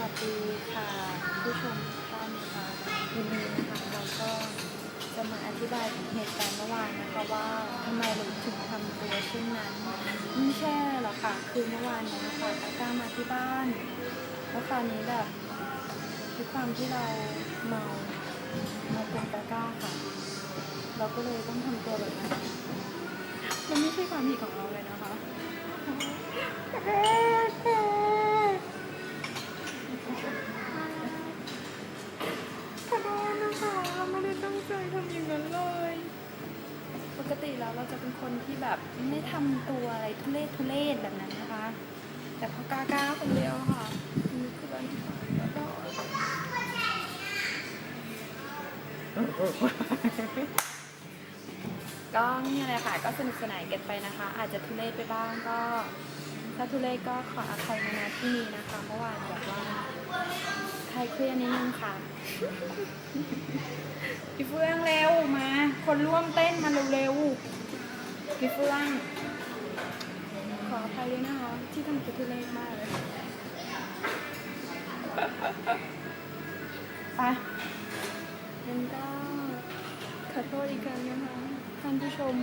วัสดีค่ะ ผู้ชมทุกท่านนะคะวันนี้นะคะเราก็จะมาอธิบายถึงเหตุการณ์เมื่อวานนะคะว่าทำไมเราถึงทำตัวเช่นนั้นไม่ใช่หรอกค่ะคือเมื่อวานนี้ค่ะตาก้ามาที่บ้าน แล้วคราวนี้แบบด้วยความที่เราเมาเมาเป็นตาก้าค่ะ เราก็เลยต้องทำตัวแบบนั้นมันไม่ใช่ความผิดของเราเลยนะคะ ใจทำอย่างนั้นเลย ปกติแล้วเราจะเป็นคนที่แบบไม่ทำตัวอะไรทุเรศทุเรศแบบนั้นนะคะ แต่พอกล้าก้าคนเดียวค่ะมีเพื่อนแล้วก็ก็นี่แหละค่ะ ก็สนุกสนานกันไปนะคะ อาจจะทุเรศไปบ้างก็ ถ้าทุเรศก็ขออภัยมาณที่นี้นะคะเมื่อวานแบบว่า ใครเครียดนิดนึงค่ะพี่เฟื่องเร็วมา คนร่วมเต้นมาเร็วๆพี่เฟื่องขออภัยด้วยนะคะ ที่ทำตัวทุเรศมากเลยไปงั้นก็ขอโทษอีกครั้งนะคะท่านผู้ชม